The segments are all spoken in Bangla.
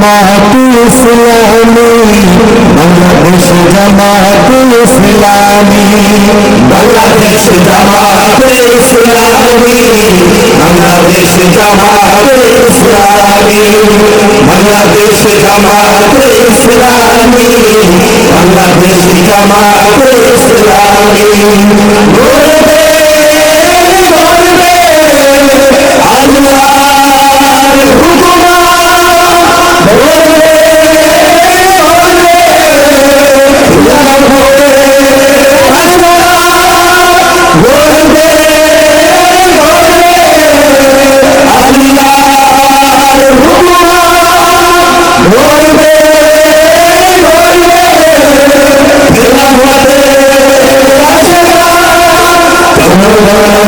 জামাত ইসলামী বাংলাদেশ জামাত ইসলামী বাংলাদেশ জামাত ইসলামী বাংলাদেশ জামাত ইসলামী বাংলাদেশ জামাত ইসলামী বাংলাদেশ জামাত ইসলামী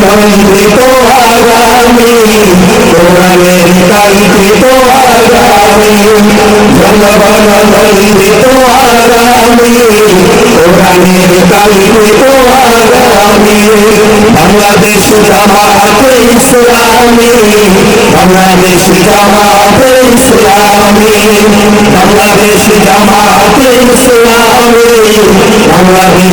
মন্দিত আগামী কোরআনের কাঙ্ক্ষিত আগামী জনগণ মন্দিত আগামী কোরআনের কাঙ্ক্ষিত আগামী বাংলাদেশ জামাত ইসলামী বাংলাদেশ জামাত ইসলামী বাংলাদেশ জামাত ইসলামী বাংলাদেশ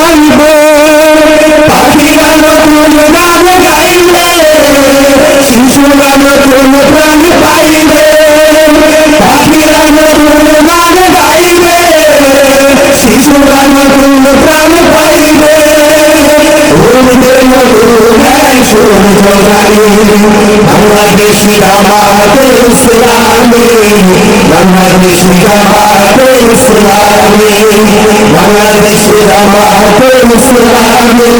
বাংলাদেশ জামাত ইসলামী বাংলাদেশ জামাত ইসলামী বাংলাদেশ জামাত ইসলামী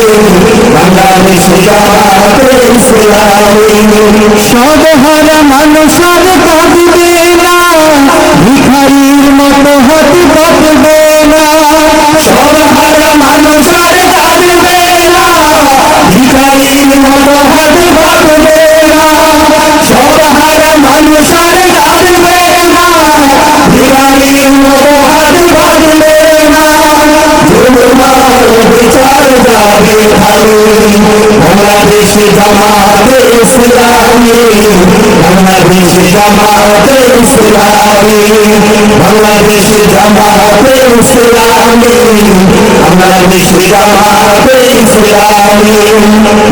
বাংলাদেশ জামাত ইসলামী সদহারা মানুষ আর বাংলাদেশ জামাতে ইসলামী বাংলাদেশে জামাতে ইসলামী বাংলাদেশে জামাতে ইসলামী বাংলাদেশ জামাতে ইসলামী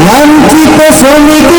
লাঞ্ছিত শ্রমিকের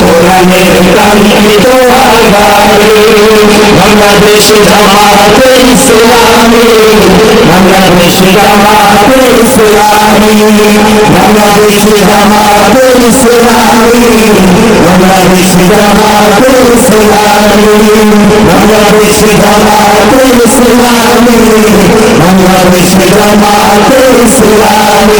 কোরআনের কাঙ্ক্ষিত আগামী আগামী বাংলাদেশ বাংলাদেশ বাংলাদেশ জামাতে ইসলামী বাংলাদেশ জামাতে ইসলামী বাংলাদেশ জামাতে ইসলামী বাংলাদেশ জামাতে ইসলামী